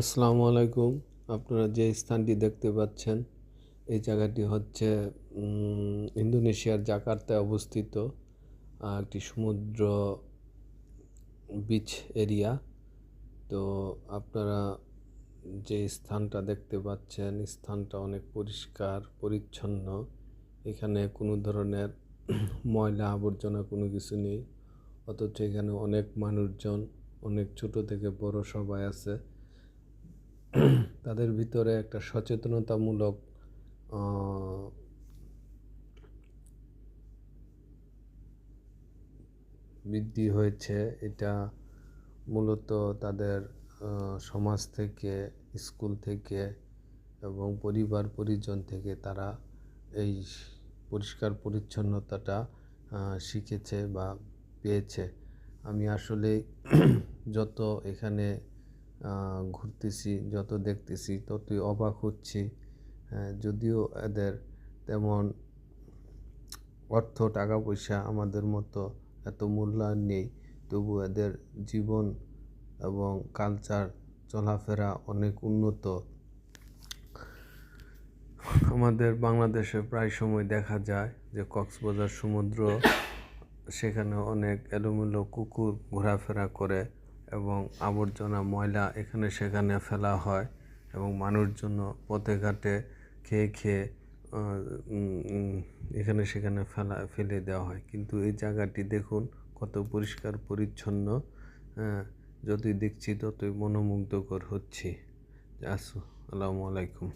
আসসালামু আলাইকুম। আপনারা যে স্থানটি দেখতে পাচ্ছেন, এই জায়গাটি হচ্ছে ইন্দোনেশিয়ার জাকার্তায় অবস্থিত একটি সমুদ্র বিচ এরিয়া তো আপনারা যে স্থানটা দেখতে পাচ্ছেন, স্থানটা অনেক পরিষ্কার, পরিচ্ছন্ন। এখানে কোনো ধরনের ময়লা আবর্জনা কোনো কিছু নেই। অথচ এখানে অনেক মানুষজন, অনেক ছোট থেকে বড় সবাই আছে। তাদের ভিতরে একটা সচেতনতামূলক বৃদ্ধি হয়েছে। এটা মূলত তাদের সমাজ থেকে, স্কুল থেকে এবং পরিবার, পরিজন থেকে তারা এই পরিষ্কার পরিচ্ছন্নতাটা শিখেছে বা পেয়েছে। আমি আসলে যত এখানে ঘুরতেছি যত দেখতেছি ততই অবাক হচ্ছি। হ্যাঁ, যদিও এদের তেমন অর্থ টাকা পয়সা আমাদের মতো এত মূল্যায়ন নেই তবু এদের জীবন এবং কালচার চলাফেরা অনেক উন্নত। আমাদের বাংলাদেশে প্রায় সময় দেখা যায় যে কক্সবাজার সমুদ্র সেখানে অনেক এলোমেলো কুকুর ঘোরাফেরা করে। এবং আবর্জনা ময়লা এখানে সেখানে ফেলা হয় এবং মানুষজন পথে ঘাটে খেয়ে খেয়ে এখানে সেখানে ফেলা ফেলে দেওয়া হয়। কিন্তু এই জায়গাটি দেখুন কত পরিষ্কার পরিচ্ছন্ন হ্যাঁ, যতই দেখছি ততই মনোমুগ্ধকর হচ্ছি। আসসালামু আলাইকুম।